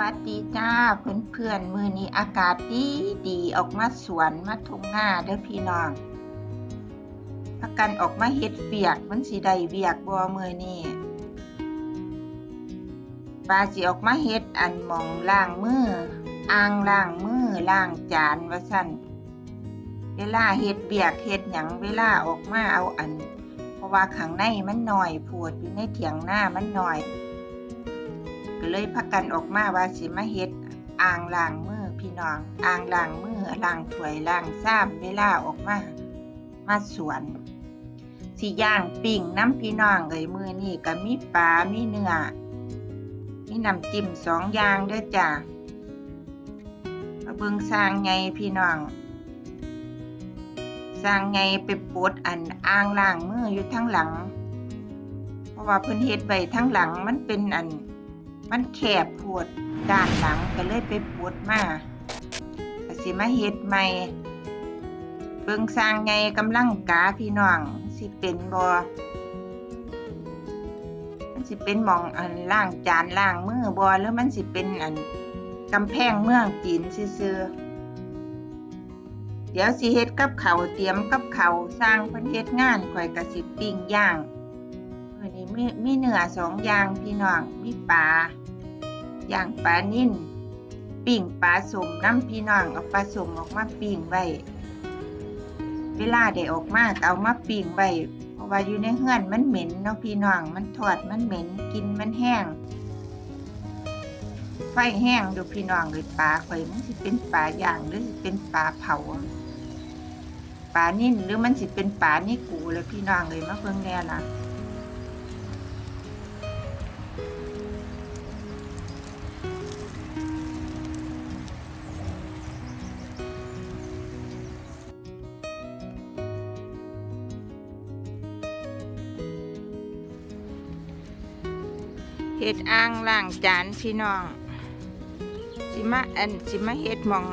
วัสดีจ้าเพื่อนเพื่อนมือนี้อากาศดีดีออกมาสวนมาทุ่งนาเด้อพี่น้องพักกันออกมาเฮ็ดเบียกมันสิได้เบียกบ่มือนี้ปลาสิออกมาเฮ็ดอันมองล้างมืออ่างล้างมือล้างจานว่าซั่นเวลาเฮ็ดเบียกเฮ็ดหยังเวลาออกมาเอาอัน เพราะว่าข้างในมันหน่อยโพดอยู่ในเถียงหน้ามันหน่อย ก็เลยพักกันออกมาว่าสิมาเฮ็ดอ่างล้างมือพี่น้องอ่างล้างมือล้างถ้วยล้างซ้ำเวลาออกมา มาสวนสิย่างปิ่งน้ำพี่น้องเอ้ยมือนี่ก็มีปลา มีเนื้อ มีน้ำจิ้มสองอย่างเด้อจ้ะมาเบิ่งสร้างไงพี่น้องสร้างไงไปปลดอันอ่างล้างมืออยู่ทั้งหลัง เพราะว่าเพิ่นเฮ็ดไว้ทั้งหลังมันเป็นอัน มันแคบโพดด้านหลังก็เลยไปปวดมาก็สิมาเฮ็ดใหม่ เบิ่งสร้างไงกำลังกาพี่น้องสิเป็นบ่มันสิเป็นหมองอันล้างจานล้างมือบ่หรือมันสิเป็นอันกำแพงเมืองจีนซื่อเดี๋ยวสิเฮ็ดกับเขาเตรียมกับเขาสร้างเพิ่นเฮ็ดงานข่อยก็สิปิ้งย่าง มีมีเนื้อสองอย่างพี่น้องมีปลาอย่างปลานิ่นปิ้งปลาสมน้ำพี่น้องเอาปลาสมออกมาปิ้งไว้เวลาได้ออกมากเอามาปิ้งไว้เพราะว่าอยู่ในเฮือนมันเหม็นเนาะพี่น้องมันทอดมันเหม็นกินมันแห้ง ไฟแห้งดูพี่น้องเลยปลาข่อยมันสิเป็นปลาย่างหรือสิเป็นปลาเผาปลานิ่นหรือมันสิเป็นปลานี่กูเลยพี่น้องเลยมาเพิ่งแน่ล่ะ เฮ็ดอ่างล้างจานพี่น้อง สิมาอันสิมาเฮ็ดมอง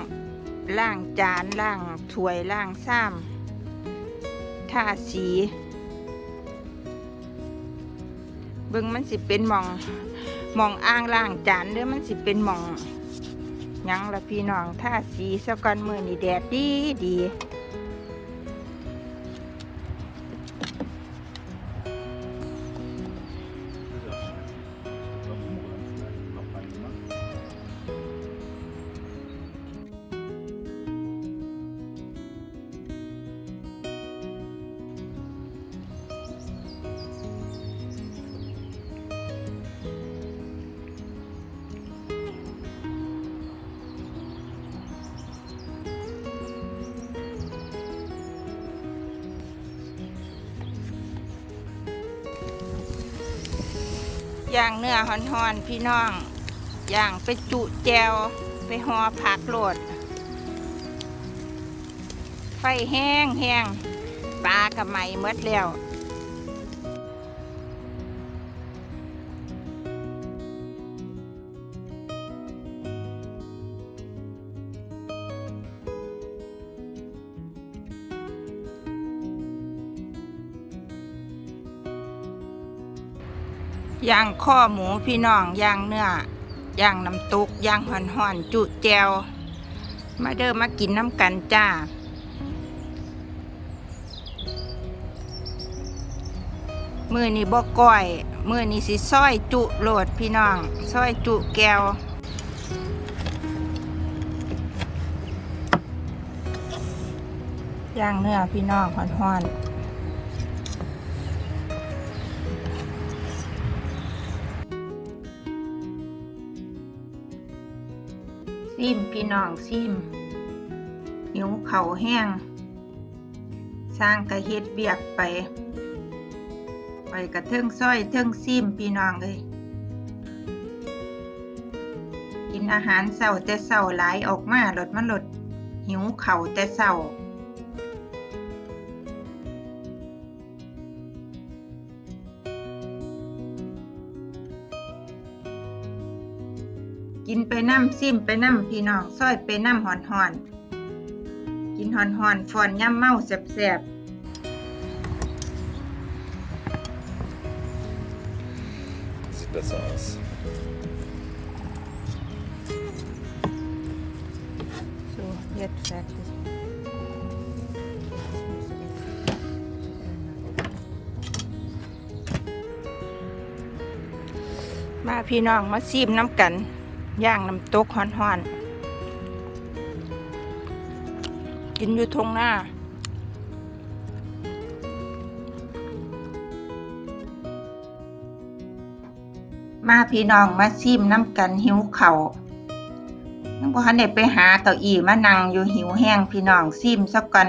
ล้างจานล้างถ้วยล้างซ้ำทาสี เบิ่งมันสิเป็นมองมองอ่างล้างจานหรือมันสิเป็นมองยังละพี่น้องทาสีสะก่อนมือนี่แดดดีดี ย่างเนื้อห่อนๆพี่น้อง ย่างไปจุแจวไปห่อผักโหลด ไฟแห้งแห้งปลากระไหมเมดแล้ว ย่างข้อหมูพี่น้องย่างเนื้อย่างน้ำตกย่างห่อนห่อนจุแจว มาเด้อมากินน้ำกันจ้า มือนี่บ่ก้อย มือนี่สิซอยจุโหลดพี่น้องซอยจุแก้วย่างเนื้อพี่น้องห่อนห่อน ซิมพี่น้องซิมหิวเขาแห้ง สร้างกระเฮ็ดเบียกไป ไปกระเทิงซ้อยเทิงซิมพี่น้องเลยกินอาหารเศร้าแต่เศร้าหลายออกมาลดมันลดหิวเข่าแต่เศร้า ไปน้ำซิมไปน้ำพี่น้องซอยไปน้ำหอนหอน กินหอนหอนฟอนย่ำเมาแสบแสบเซอสสูเย็ดแซ่บมาพี่น้องมาซีมน้ำกัน ย่างน้ำตกฮ้อนๆ กินอยู่ทงหน้ามาพี่น้องมาซีมน้ำกันหิวเข่าวนังบ่ทันได้ไปหาเก้าอี้มานั่งอยู่หิวแห้งพี่น้องซีมสักกัน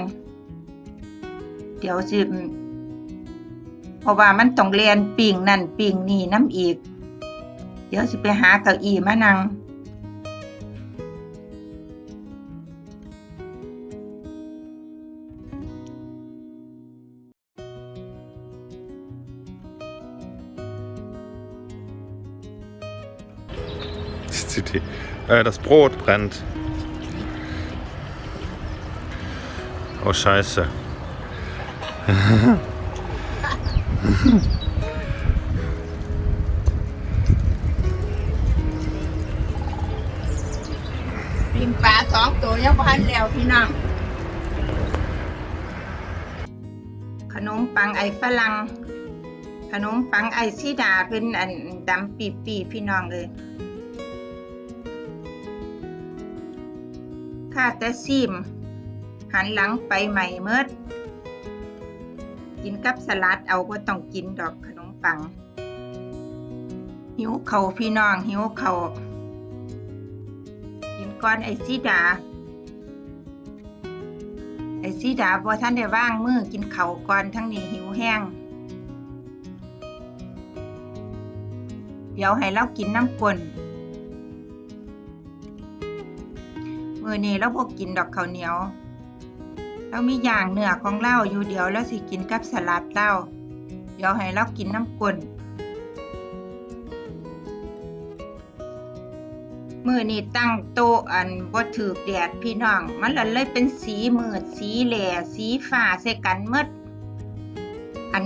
เดี๋ยวสิมเพราะว่ามันต้องเรียนปิ่งนั่นปิ่งนี่น้ำอีก ดี๋ยวสิไปหาเก้าอี้มานั่ง Die- Äh, das Brot brennt. Oh Scheiße. ปิ่งปลาสองตัวยังพันแล้วพี่น้อง ขนมปังไอฝรั่ง ขนมปังไอซีดาเป็นอันดำปีปีพี่น้องเลยข้าแต่ซิม หันหลังไปใหม่เมิด กินกับสลัดเอาก็ต้องกินดอกขนมปัง หิวเข่าพี่น้องหิวเข่า กินก้อนไอซีดา ไอซีดาบ่ท่านได้ว่างมือกินเขาก่อนทั้งนี้หิวแห้ง เดี๋ยวให้เรากินน้ำกลนมือนี้เราพกกินดอกข้าวเหนียวเรามีอย่างเนื้อของเราอยู่เดียวแล้วสิกินกับสลัดเราเดี๋ยวให้เรากินน้ำกลน มือนี่ตั้งโต๊ะอันบ่ถือแดดพี่น้อง มันละเลยเป็นสีมืดสีแหล่สีฟ้าใส่กันหมดอัน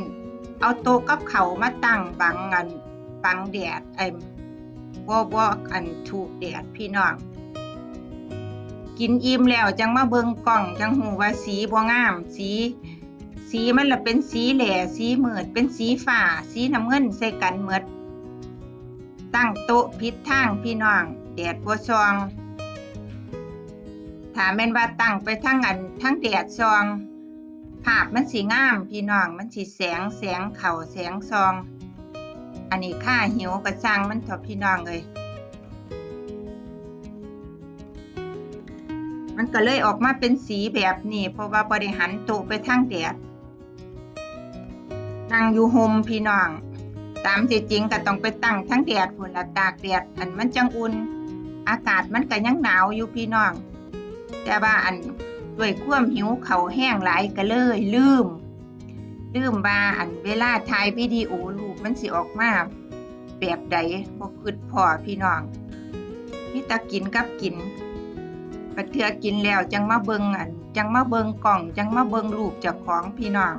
เอาโต๊ะกับเขามาตั้งบังอันบังแดดไอ้บ่บ่อันถูกแดดพี่น้อง กินอิ่มแล้วจังมาเบิ่งกล้องจังหูว่าสีบ่งาม สี สีมันละเป็นสีแหล่สีมืดเป็นสีฟ้า สีน้ำเงินใส่กันหมดตั้งโต๊ะพิษทางพี่น้อง แดดบัวซองถ้าแม่นว่าตั้งไปทั้งอันทั้งแดดซอง ภาพมันสีงาม พี่น้องมันสีแสงแสงเข่าแสงซอง อันนี้ค่าหิวกระซังมันเถอะพี่น้องเลยมันก็เลยออกมาเป็นสีแบบนี้ เพราะว่าบริหันโต๊ะไปทางแดดนั่งอยู่โฮมพี่น้อง ตามจริงก็ต้องไปตั้งทั้งแดดฝุ่นละตากแดดอันมันจังอุ่น อากาศมันก็ยังหนาวอยู่พี่น้อง แต่ว่าอันด้วยความหิวเขาแห้งหลายก็เลยลืม ลืมว่าอันเวลาถ่ายวิดีโอรูปมันสิออกมาแบบใดบ่คิดพอพี่น้องมีแตะกินกับกินปัดเทือกินแล้วจังมาเบิงอันจังมาเบิงกล่องจังมาเบิงรูปจ้าของพี่น้อง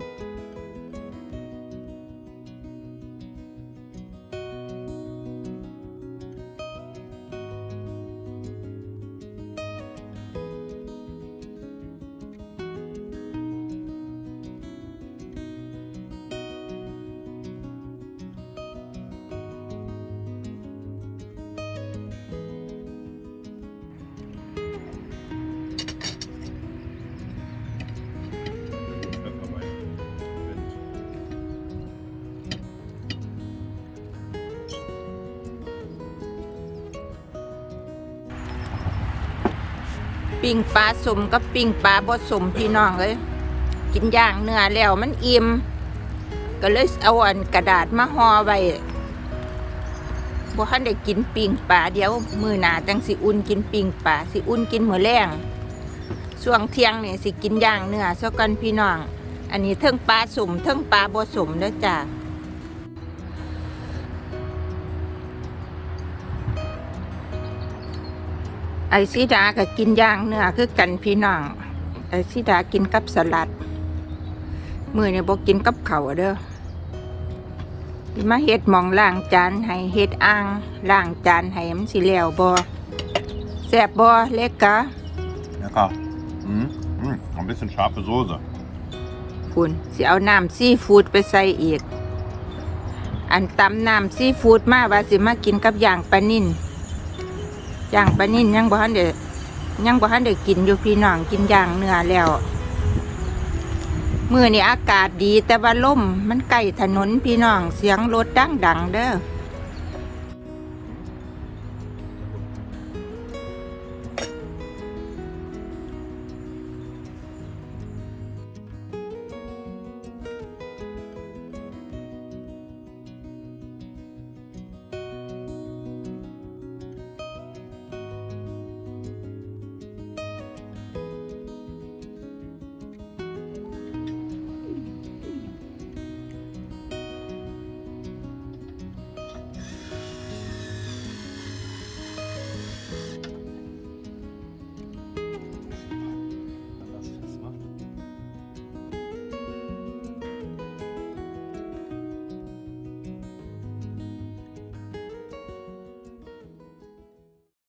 ปิ้งปลาสมกับปิ้งปลาบ่สมพี่น้องเลยกินย่างเนื้อแล้วมันอิ่มก็เลยเอาอันกระดาษมาห่อไว้บ่ทันได้กินปิ้งปลาเดี๋ยวมือหนาจังสิอุ่นกินปิ้งปลาสิอุ่นกินหมื้อแรงช่วงเที่ยงนี่สิกินย่างเนื้อซะกันพี่น้อง อันนี้เทิงปลาสมเทิงปลาบ่สมเด้อจ้า ไอซิดาก็กินย่างเนื้อคือกันพี่น้อง ไอซิดากินกับสลัด มือเนี่ยบอกกินกับเขาวเด้อสิมาเฮ็ดหมองล้างจานให้เฮ็ดอ่างล้างจานให้มันสิแล้วบ่แซ่บบ่เล็กกะ Lecker. Mhm. Mhm. Noch Ein bisschen scharfe Soße. คุณสิเอาน้ำซีฟู้ดไปใส่อีก อันตำน้ำซีฟู้ดมาว่าสิมากินกับย่างปลานิ่น ย่างปลานิ่นยังบ่ทันเดยังบ่ทันเด้กินอยู่พี่น้องกินย่างเนื้อแล้วมือนี่อากาศดีแต่ว่าลมมันไกลถนนพี่น้องเสียงรถดังดังเด้อ